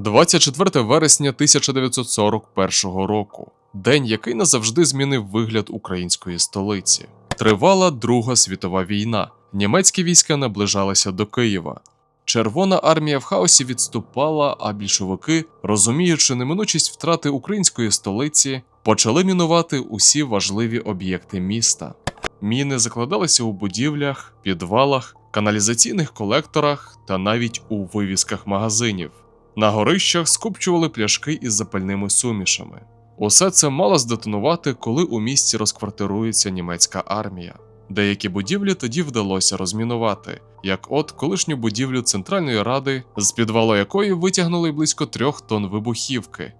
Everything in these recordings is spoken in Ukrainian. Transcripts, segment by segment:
24 вересня 1941 року. День, який назавжди змінив вигляд української столиці. Тривала Друга світова війна. Німецькі війська наближалися до Києва. Червона армія в хаосі відступала, а більшовики, розуміючи неминучість втрати української столиці, почали мінувати усі важливі об'єкти міста. Міни закладалися у будівлях, підвалах, каналізаційних колекторах та навіть у вивісках магазинів. На горищах скупчували пляшки із запальними сумішами. Усе це мало здетонувати, коли у місті розквартирується німецька армія. Деякі будівлі тоді вдалося розмінувати, як от колишню будівлю Центральної ради, з підвалу якої витягнули близько трьох тонн вибухівки.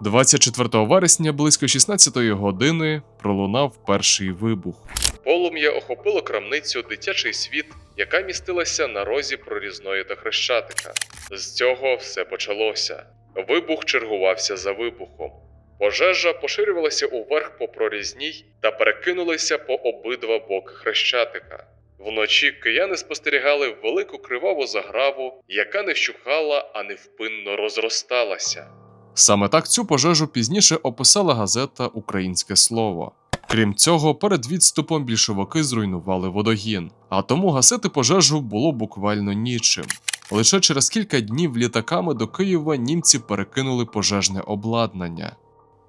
24 вересня близько 16-ї години пролунав перший вибух. Полум'я охопило крамницю Дитячий світ, яка містилася на розі прорізної та хрещатика. З цього все почалося. Вибух чергувався за вибухом. Пожежа поширювалася уверх по прорізній та перекинулася по обидва боки хрещатика. Вночі кияни спостерігали велику криваву заграву, яка не вщухала, а невпинно розросталася. Саме так цю пожежу пізніше описала газета Українське слово. Крім цього, перед відступом більшовики зруйнували водогін, а тому гасити пожежу було буквально нічим. Лише через кілька днів літаками до Києва німці перекинули пожежне обладнання.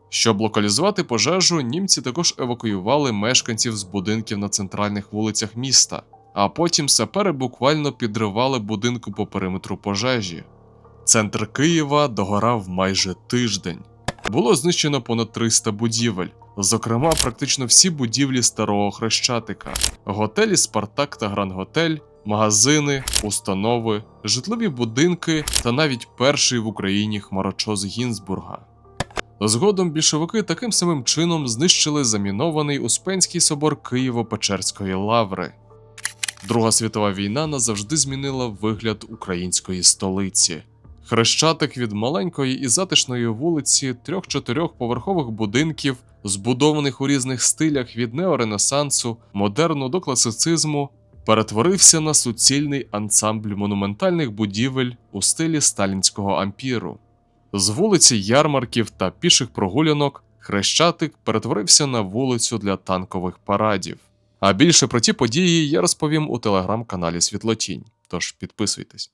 Щоб локалізувати пожежу, німці також евакуювали мешканців з будинків на центральних вулицях міста, а потім сапери буквально підривали будинку по периметру пожежі. Центр Києва догорав майже тиждень. Було знищено понад 300 будівель, зокрема, практично всі будівлі старого хрещатика, готелі Спартак та Гранд-Готель, магазини, установи, житлові будинки та навіть перший в Україні хмарочос Гінзбурга. Згодом більшовики таким самим чином знищили замінований Успенський собор Києво-Печерської лаври. Друга світова війна назавжди змінила вигляд української столиці. Хрещатик від маленької і затишної вулиці трьох-чотирьох поверхових будинків, збудованих у різних стилях від неоренесансу, модерну до класицизму, перетворився на суцільний ансамбль монументальних будівель у стилі сталінського ампіру. З вулиці ярмарків та піших прогулянок Хрещатик перетворився на вулицю для танкових парадів. А більше про ті події я розповім у телеграм-каналі Світлотінь, тож підписуйтесь.